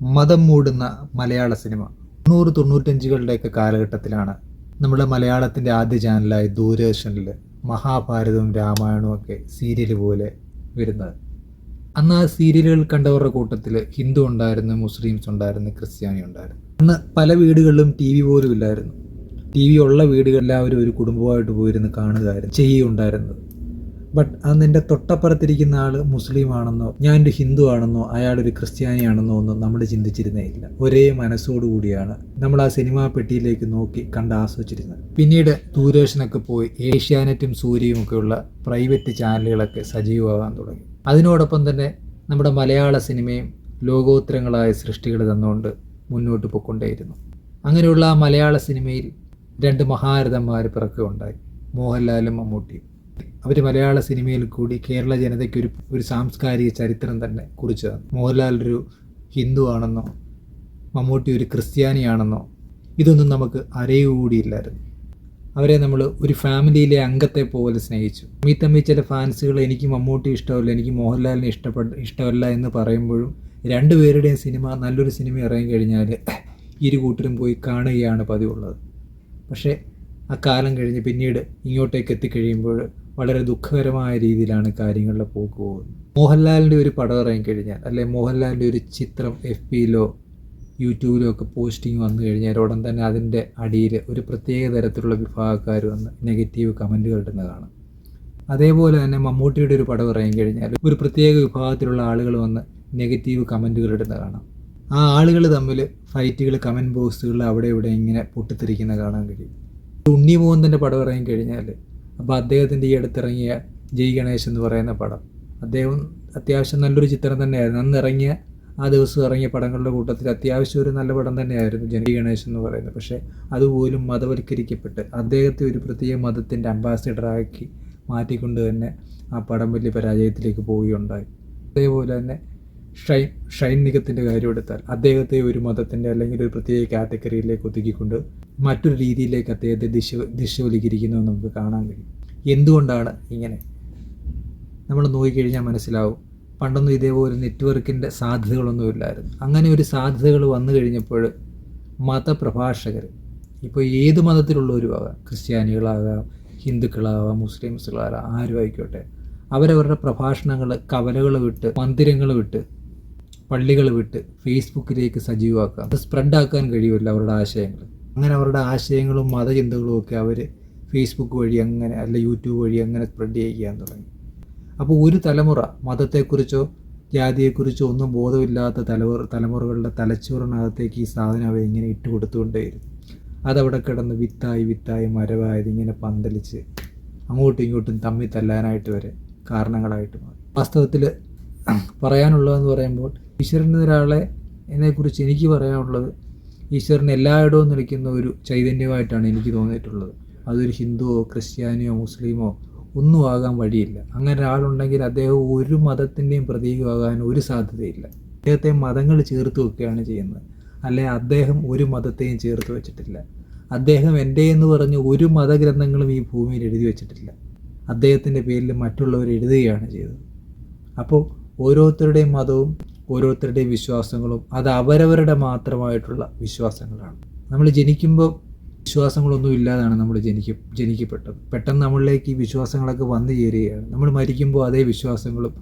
മതം മൂടുന്ന മലയാള സിനിമ. തൊണ്ണൂറ് തൊണ്ണൂറ്റഞ്ചുകളുടെയൊക്കെ കാലഘട്ടത്തിലാണ് നമ്മുടെ മലയാളത്തിന്റെ ആദ്യ ചാനലായ ദൂരദർശനിൽ മഹാഭാരതവും രാമായണവും ഒക്കെ സീരിയൽ പോലെ വരുന്നത്. അന്ന് ആ സീരിയലുകൾ കണ്ടവരുടെ കൂട്ടത്തിൽ ഹിന്ദു ഉണ്ടായിരുന്നു മുസ്ലിംസ് ഉണ്ടായിരുന്നു ക്രിസ്ത്യാനി ഉണ്ടായിരുന്നു. അന്ന് പല വീടുകളിലും ടി വി പോലും ഇല്ലായിരുന്നു. ടി വി ഉള്ള വീടുകളെല്ലാവരും ഒരു കുടുംബമായിട്ട് പോയിരുന്ന് കാണുകയായിരുന്നു ചെയ്യുണ്ടായിരുന്നത് ബട്ട് അന്ന് എന്റെ തൊട്ടപ്പുറത്തിരിക്കുന്ന ആൾ മുസ്ലിം ആണെന്നോ ഞാൻ ഒരു ഹിന്ദു ആണെന്നോ അയാളൊരു ക്രിസ്ത്യാനിയാണെന്നോ ഒന്നും നമ്മൾ ചിന്തിച്ചിരുന്നേ ഇല്ല. ഒരേ മനസ്സോടുകൂടിയാണ് നമ്മൾ ആ സിനിമാ പെട്ടിയിലേക്ക് നോക്കി കണ്ട് ആസ്വദിച്ചിരുന്നത്. പിന്നീട് ദൂരദർശനൊക്കെ പോയി ഏഷ്യാനെറ്റും സൂര്യയും ഒക്കെയുള്ള പ്രൈവറ്റ് ചാനലുകളൊക്കെ സജീവമാകാൻ തുടങ്ങി. അതിനോടൊപ്പം തന്നെ നമ്മുടെ മലയാള സിനിമയും ലോകോത്തരങ്ങളായ സൃഷ്ടികൾ തന്നുകൊണ്ട് മുന്നോട്ട് പോയിക്കൊണ്ടേയിരുന്നു. അങ്ങനെയുള്ള മലയാള സിനിമയിൽ രണ്ട് മഹാരഥന്മാർ പിറക്കുകയുണ്ടായി മോഹൻലാലും മമ്മൂട്ടിയും. അവർ മലയാള സിനിമയിൽ കൂടി കേരള ജനതയ്ക്ക് ഒരു ഒരു സാംസ്കാരിക ചരിത്രം തന്നെ കുറിച്ചു തന്നു മോഹൻലാൽ ഒരു ഹിന്ദു ആണെന്നോ മമ്മൂട്ടി ഒരു ക്രിസ്ത്യാനിയാണെന്നോ ഇതൊന്നും നമുക്ക് അറിയുകൂടിയില്ലായിരുന്നു. അവരെ നമ്മൾ ഒരു ഫാമിലിയിലെ അംഗത്തെ പോലെ സ്നേഹിച്ചു. ഈ ചില ഫാൻസുകൾ എനിക്ക് മമ്മൂട്ടി ഇഷ്ടമല്ല എനിക്ക് മോഹൻലാലിനെ ഇഷ്ടപ്പെട്ട ഇഷ്ടമല്ല എന്ന് പറയുമ്പോഴും രണ്ടുപേരുടെയും സിനിമ നല്ലൊരു സിനിമ ഇറങ്ങി കഴിഞ്ഞാൽ ഇരു കൂട്ടരും പോയി കാണുകയാണ് പതിവുള്ളത്. പക്ഷേ ആ കാലം കഴിഞ്ഞ് പിന്നീട് ഇങ്ങോട്ടേക്ക് എത്തിക്കഴിയുമ്പോൾ വളരെ ദുഃഖകരമായ രീതിയിലാണ് കാര്യങ്ങളുടെ പോക്ക് പോകുന്നത്. മോഹൻലാലിന്റെ ഒരു പടം ഇറങ്ങിക്കഴിഞ്ഞാൽ അല്ലെ മോഹൻലാലിന്റെ ഒരു ചിത്രം എഫ് പിയിലോ യൂട്യൂബിലോ ഒക്കെ പോസ്റ്റിംഗ് വന്നു കഴിഞ്ഞാൽ ഉടൻ തന്നെ അതിന്റെ അടിയിൽ ഒരു പ്രത്യേക തരത്തിലുള്ള വിഭാഗക്കാർ വന്ന് നെഗറ്റീവ് കമന്റുകൾ ഇടുന്ന കാണാം. അതേപോലെ തന്നെ മമ്മൂട്ടിയുടെ ഒരു പടം ഇറങ്ങിക്കഴിഞ്ഞാൽ ഒരു പ്രത്യേക വിഭാഗത്തിലുള്ള ആളുകൾ വന്ന് നെഗറ്റീവ് കമന്റുകൾ ഇടുന്ന കാണാം. ആ ആളുകൾ തമ്മിൽ ഫൈറ്റുകൾ കമന്റ് ബോക്സുകളിൽ അവിടെ ഇവിടെ ഇങ്ങനെ പൊട്ടിത്തെറിക്കുന്ന കാണാൻ കഴിയും. ഉണ്ണി മോഹന്തന്റെ പടം ഇറങ്ങിക്കഴിഞ്ഞാൽ അപ്പോൾ അദ്ദേഹത്തിന്റെ ഈ അടുത്തിറങ്ങിയ ജയ് ഗണേശ് എന്ന് പറയുന്ന പടം. അദ്ദേഹം അത്യാവശ്യം നല്ലൊരു ചിത്രം തന്നെയായിരുന്നു. അന്ന് ഇറങ്ങിയ ആ ദിവസം ഇറങ്ങിയ പടങ്ങളുടെ കൂട്ടത്തിൽ അത്യാവശ്യം ഒരു നല്ല പടം തന്നെയായിരുന്നു ജനകി ഗണേശ് എന്ന് പറയുന്നത്. പക്ഷേ അതുപോലും മതവൽക്കരിക്കപ്പെട്ട് അദ്ദേഹത്തെ ഒരു പ്രത്യേക മതത്തിന്റെ അംബാസിഡറാക്കി മാറ്റിക്കൊണ്ട് തന്നെ ആ പടം വലിയ പരാജയത്തിലേക്ക് പോവുകയുണ്ടായി. അതേപോലെ തന്നെ ഷൈൻ ഷൈൻ നിഗത്തിന്റെ കാര്യം എടുത്താൽ അദ്ദേഹത്തെ ഒരു മതത്തിന്റെ അല്ലെങ്കിൽ ഒരു പ്രത്യേക കാറ്റഗറിയിലേക്ക് ഒതുക്കിക്കൊണ്ട് മറ്റൊരു രീതിയിലേക്ക് അദ്ദേഹത്തെ ദിശ ദിശവലിക്കിരിക്കുന്നത് നമുക്ക് കാണാൻ കഴിയും. എന്തുകൊണ്ടാണ് ഇങ്ങനെ? നമ്മൾ നോക്കിക്കഴിഞ്ഞാൽ മനസ്സിലാവും. പണ്ടൊന്നും ഇതേപോലെ നെറ്റ്വർക്കിന്റെ സാധ്യതകളൊന്നുമില്ലായിരുന്നു അങ്ങനെ ഒരു സാധ്യതകൾ വന്നു കഴിഞ്ഞപ്പോൾ മതപ്രഭാഷകർ ഇപ്പോൾ ഏത് മതത്തിലുള്ളവരും ആകാം ക്രിസ്ത്യാനികളാകാം ഹിന്ദുക്കളാകാം മുസ്ലിംസുകളാകാം ആരും ആയിക്കോട്ടെ. അവരവരുടെ പ്രഭാഷണങ്ങൾ കവലകൾ വിട്ട് മന്ദിരങ്ങൾ വിട്ട് പള്ളികൾ വിട്ട് ഫേസ്ബുക്കിലേക്ക് സജീവമാക്കാം അത് സ്പ്രെഡാക്കാൻ കഴിയുമല്ലോ അവരുടെ ആശയങ്ങൾ അങ്ങനെ അവരുടെ ആശയങ്ങളും മതചിന്തകളും ഒക്കെ അവർ ഫേസ്ബുക്ക് വഴി അങ്ങനെ അല്ല യൂട്യൂബ് വഴി അങ്ങനെ സ്പ്രെഡ് ചെയ്യാൻ തുടങ്ങി. അപ്പോൾ ഒരു തലമുറ മതത്തെക്കുറിച്ചോ ജാതിയെക്കുറിച്ചോ ഒന്നും ബോധമില്ലാത്ത തലമുറ തലമുറകളുടെ തലച്ചോറിനകത്തേക്ക് ഈ സാധനം അവർ ഇങ്ങനെ ഇട്ട് കൊടുത്തുകൊണ്ടേയിരുന്നു. അതവിടെ കിടന്ന് വിത്തായി വിത്തായി മരവായത് ഇങ്ങനെ പന്തലിച്ച് അങ്ങോട്ടും ഇങ്ങോട്ടും തമ്മിൽ തല്ലാനായിട്ട് വരെ കാരണങ്ങളായിട്ട് മാറി. വാസ്തവത്തിൽ പറയാനുള്ളതെന്ന് പറയുമ്പോൾ ഈശ്വരൻ ഒരാളെ എന്നെക്കുറിച്ച് എനിക്ക് പറയാനുള്ളത് ഈശ്വരൻ എല്ലായിടവും നിൽക്കുന്ന ഒരു ചൈതന്യമായിട്ടാണ് എനിക്ക് തോന്നിയിട്ടുള്ളത്. അതൊരു ഹിന്ദുവോ ക്രിസ്ത്യാനിയോ മുസ്ലിമോ ഒന്നും ആകാൻ വഴിയില്ല. അങ്ങനെ ഒരാളുണ്ടെങ്കിൽ അദ്ദേഹം ഒരു മതത്തിന്റെയും പ്രതീകമാകാൻ ഒരു സാധ്യതയില്ല. അദ്ദേഹത്തെ മതങ്ങൾ ചേർത്ത് വെക്കുകയാണ് ചെയ്യുന്നത്. അല്ലെ അദ്ദേഹം ഒരു മതത്തെയും ചേർത്ത് വെച്ചിട്ടില്ല. അദ്ദേഹം എന്റെ എന്ന് പറഞ്ഞ് ഒരു മതഗ്രന്ഥങ്ങളും ഈ ഭൂമിയിൽ എഴുതി വെച്ചിട്ടില്ല. അദ്ദേഹത്തിന്റെ പേരിൽ മറ്റുള്ളവർ എഴുതുകയാണ് ചെയ്തത്. അപ്പോൾ ഓരോരുത്തരുടെയും മതവും ഓരോരുത്തരുടെയും വിശ്വാസങ്ങളും അത് അവരവരുടെ മാത്രമായിട്ടുള്ള വിശ്വാസങ്ങളാണ്. നമ്മൾ ജനിക്കുമ്പോൾ വിശ്വാസങ്ങളൊന്നും ഇല്ലാതാണ് നമ്മൾ ജനിക്ക ജനിക്കപ്പെട്ടത്. പെട്ടെന്ന് നമ്മളിലേക്ക് ഈ വിശ്വാസങ്ങളൊക്കെ വന്നു ചേരുകയാണ്. നമ്മൾ മരിക്കുമ്പോൾ അതേ വിശ്വാസങ്ങളും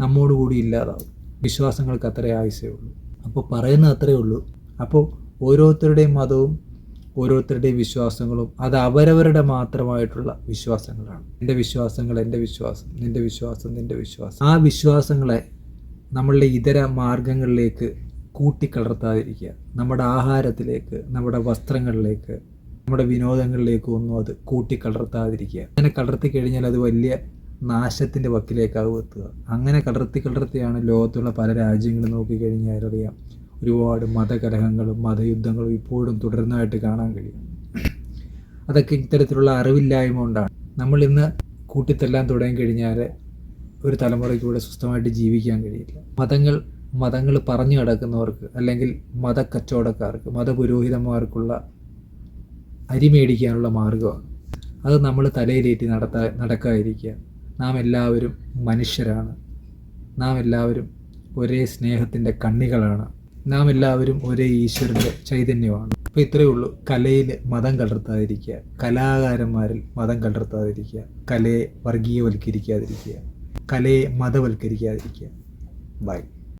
നമ്മോടുകൂടി ഇല്ലാതാവും. വിശ്വാസങ്ങൾക്ക് അത്രേ ആയുസേ ഉള്ളൂ. അപ്പോൾ പറയുന്നത് അത്രേ ഉള്ളൂ. അപ്പോൾ ഓരോരുത്തരുടെയും മതവും ഓരോരുത്തരുടെയും വിശ്വാസങ്ങളും അത് അവരവരുടെ മാത്രമായിട്ടുള്ള വിശ്വാസങ്ങളാണ്. എന്റെ വിശ്വാസങ്ങൾ എന്റെ വിശ്വാസം നിന്റെ വിശ്വാസം നിന്റെ വിശ്വാസം. ആ വിശ്വാസങ്ങളെ നമ്മളുടെ ഇതര മാർഗങ്ങളിലേക്ക് കൂട്ടിക്കലർത്താതിരിക്കുക. നമ്മുടെ ആഹാരത്തിലേക്ക് നമ്മുടെ വസ്ത്രങ്ങളിലേക്ക് നമ്മുടെ വിനോദങ്ങളിലേക്ക് ഒന്നും അത് കൂട്ടിക്കലർത്താതിരിക്കുക. അങ്ങനെ കലർത്തി കഴിഞ്ഞാൽ അത് വലിയ നാശത്തിന്റെ വക്കിലേക്കാവും എത്തുക. അങ്ങനെ കലർത്തി കലർത്തിയാണ് ലോകത്തുള്ള പല രാജ്യങ്ങളും നോക്കിക്കഴിഞ്ഞാൽ അറിയാം. ഒരുപാട് മതകലഹങ്ങളും മതയുദ്ധങ്ങളും ഇപ്പോഴും തുടർന്നതായിട്ട് കാണാൻ കഴിയും. അതൊക്കെ ഇത്തരത്തിലുള്ള അറിവില്ലായ്മ കൊണ്ടാണ്. നമ്മൾ ഇന്ന് കൂട്ടിത്തെല്ലാൻ തുടങ്ങി കഴിഞ്ഞാൽ ഒരു തലമുറയ്ക്കൂടെ സ്വസ്ഥമായിട്ട് ജീവിക്കാൻ കഴിയില്ല. മതങ്ങൾ മതങ്ങൾ പറഞ്ഞു കിടക്കുന്നവർക്ക് അല്ലെങ്കിൽ മതക്കച്ചവടക്കാർക്ക് മതപുരോഹിതന്മാർക്കുള്ള അരി മേടിക്കാനുള്ള മാർഗമാണ് അത് നമ്മൾ തലയിലേറ്റി നടത്താ നടക്കാതിരിക്കുക. നാം എല്ലാവരും മനുഷ്യരാണ്. നാം എല്ലാവരും ഒരേ സ്നേഹത്തിന്റെ കണ്ണികളാണ്. നാം എല്ലാവരും ഒരേ ഈശ്വരന്റെ ചൈതന്യമാണ്. അപ്പോൾ ഇത്രയേ ഉള്ളൂ. കലയിൽ മതം കലർത്താതിരിക്കുക. കലാകാരന്മാരിൽ മതം കലർത്താതിരിക്കുക. കലയെ വർഗീയവൽക്കരിക്കാതിരിക്കുക. കലയെ മതവൽക്കരിക്കാതിരിക്കുക. ബൈ.